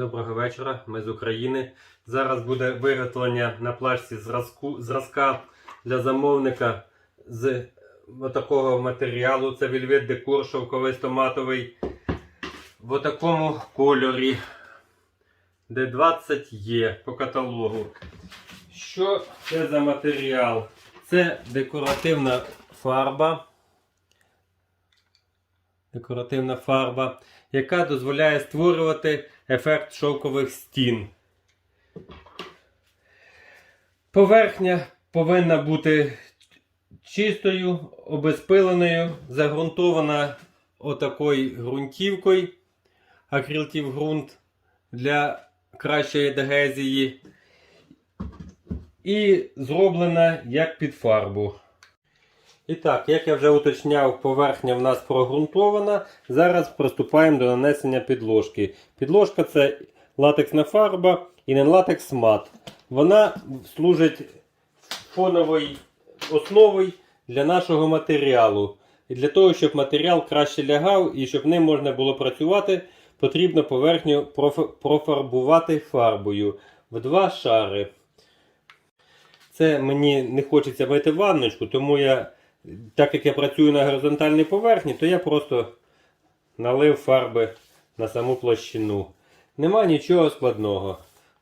Доброго вечора, ми з України. Зараз буде виготовлення на плашці зразку, зразка для замовника з такого матеріалу. Це вільвет декор шовковий стоматовий в такому кольорі, де 20 є по каталогу. Що це за матеріал? Це декоративна фарба. Декоративна фарба, яка дозволяє створювати ефект шовкових стін. Поверхня повинна бути чистою, обезпиленою, загрунтована отакою ґрунтівкою, акрилтів ґрунт для кращої адгезії. І зроблена як під фарбу. І так, як я вже уточняв, поверхня в нас прогрунтована. Зараз приступаємо до нанесення підложки. Підложка це латексна фарба і не латекс мат. Вона служить фоновою основою для нашого матеріалу. І для того, щоб матеріал краще лягав і щоб ним можна було працювати, потрібно поверхню проф- профарбувати фарбою в два шари. Це мені не хочеться мити ванночку, тому я, так як я працюю на горизонтальній поверхні, то я просто налив фарби на саму площину. Нема нічого складного.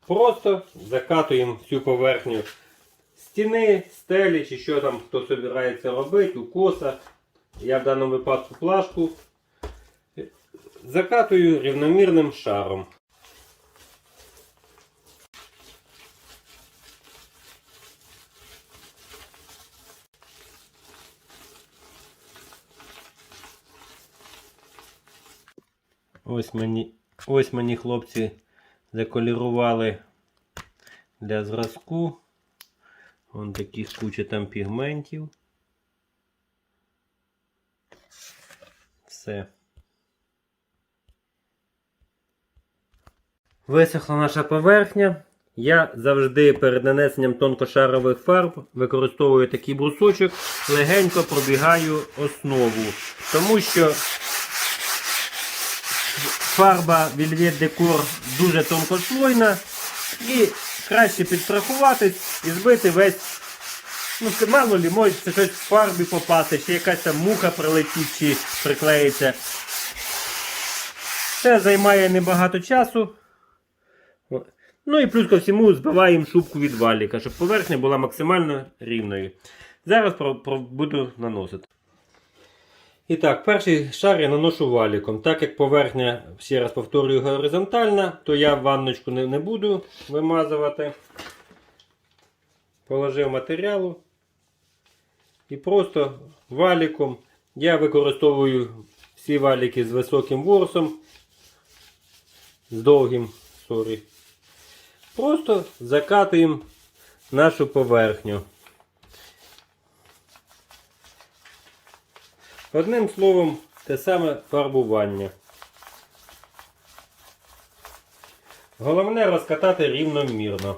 Просто закатуємо всю поверхню стіни, стелі, чи що там хто збирається робити, укоса. Я в даному випадку плашку. Закатую рівномірним шаром. Ось мені, ось мені хлопці заколірували для зразку. Вон такі куча там пігментів. Все. Висохла наша поверхня. Я завжди перед нанесенням тонкошарових фарб використовую такий брусочок, легенько пробігаю основу. Тому що фарба Velvet Decor дуже тонкослойна і краще підстрахуватись і збити весь. Ну, мало лі, може це щось в фарбі попасти, ще якась там муха прилетить чи приклеїться. Це займає небагато часу. Ну і плюс ко всьому збиваємо шубку від валіка, щоб поверхня була максимально рівною. Зараз буду наносити. І так, перший шар я наношу валіком. Так як поверхня, ще раз повторюю, горизонтальна, то я ванночку не, не буду вимазувати. Положив матеріалу. І просто валіком я використовую всі валіки з високим ворсом, з довгим, сорі. Просто закатуємо нашу поверхню. Одним словом, те саме фарбування. Головне розкатати рівномірно.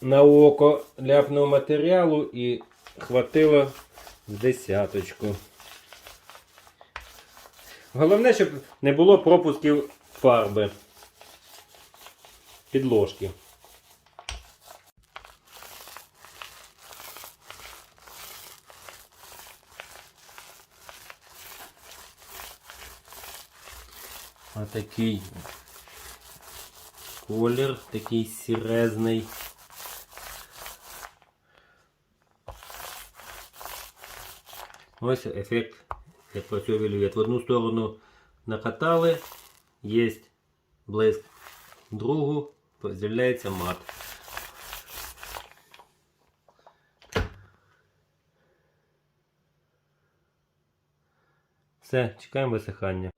На око ляпнув матеріалу і хватило в десяточку. Головне, щоб не було пропусків фарби підложки. Такий колір, такий сірезний. Ось ефект, як працює. В одну сторону накатали, є блиск, другу з'являється мат. Все, чекаємо висихання.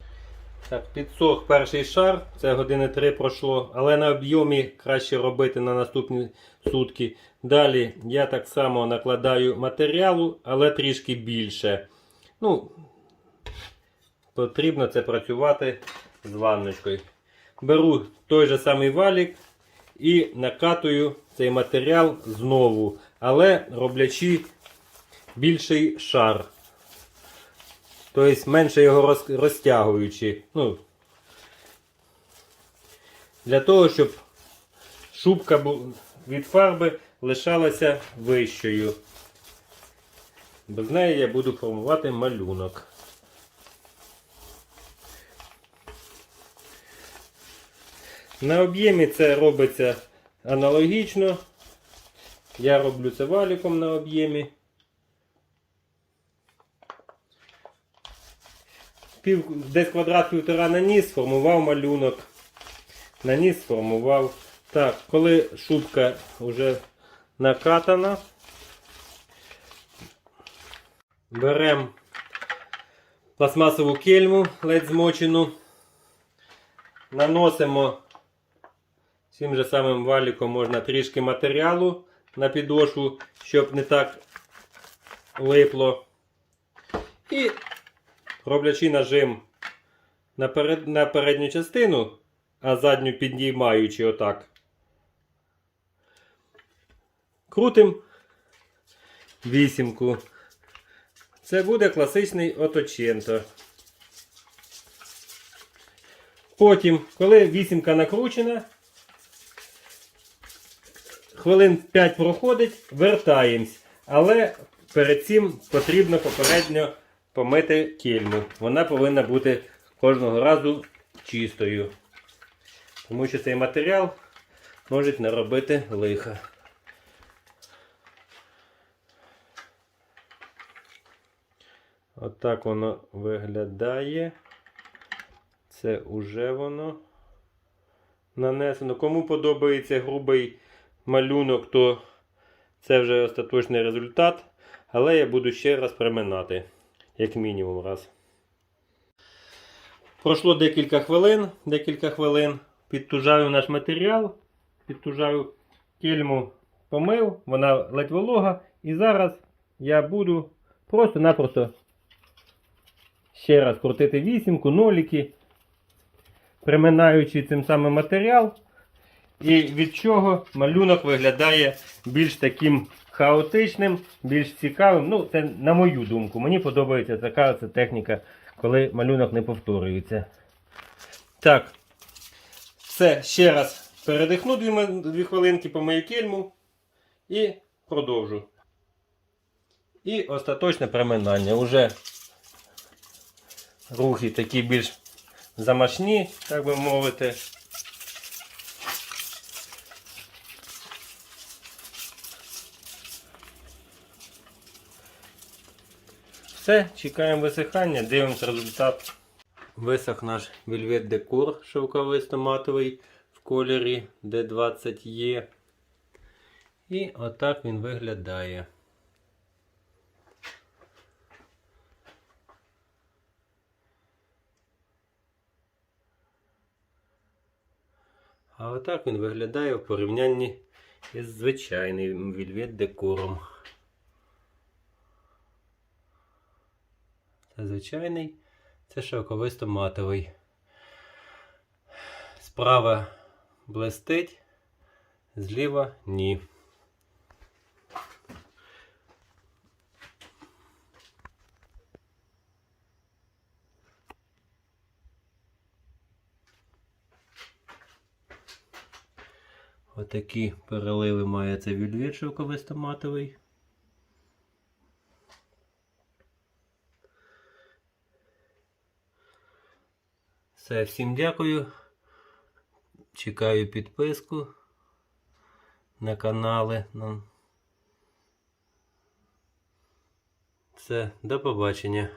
Так, підсох перший шар, це години 3 пройшло, але на об'ємі краще робити на наступні сутки. Далі я так само накладаю матеріалу, але трішки більше. Ну, Потрібно це працювати з ванночкою. Беру той же самий валік і накатую цей матеріал знову, але роблячи більший шар. Тобто менше його роз- розтягуючи. Ну, для того, щоб шубка від фарби лишалася вищою. Без неї я буду формувати малюнок. На об'ємі це робиться аналогічно. Я роблю це валіком на об'ємі. Пів, десь квадрат півтора наніс, сформував малюнок. Наніс, сформував. Так, коли шубка вже накатана, беремо пластмасову кельму ледь змочену, наносимо цим же самим валіком можна трішки матеріалу на підошву, щоб не так липло. І роблячи нажим на, перед, на передню частину, а задню піднімаючи отак. Крутим вісімку. Це буде класичний оточенто. Потім, коли вісімка накручена, хвилин 5 проходить, вертаємось. Але перед цим потрібно попередньо помити кільму. Вона повинна бути кожного разу чистою. Тому що цей матеріал може наробити лиха. Отак воно виглядає. Це уже воно нанесено. Кому подобається грубий малюнок, то це вже остаточний результат. Але я буду ще раз приминати, як мінімум раз. Пройшло декілька хвилин, декілька хвилин. Підтужаю наш матеріал, підтужаю кільму помив, вона ледь волога. І зараз я буду просто-напросто ще раз крутити вісімку, ноліки, приминаючи цим самим матеріал. І від чого малюнок виглядає більш таким хаотичним, більш цікавим. Ну, це на мою думку. Мені подобається така це техніка, коли малюнок не повторюється. Так. Все, ще раз передихну дві, дві хвилинки по мою кельму і продовжу. І остаточне приминання. Уже рухи такі більш замашні, так би мовити. Все, чекаємо висихання, дивимося результат. Висох наш вельвет декор шовковисто-матовий в кольорі D20E. І отак він виглядає. А отак він виглядає в порівнянні із звичайним вельвет декором. Звичайний, це шовковисто матовий. Справа блистить, зліва ні. Отакі переливи має цей вільвет шовковисто матовий. Все, всім дякую. Чекаю підписку на канали. Ну. Все, до побачення.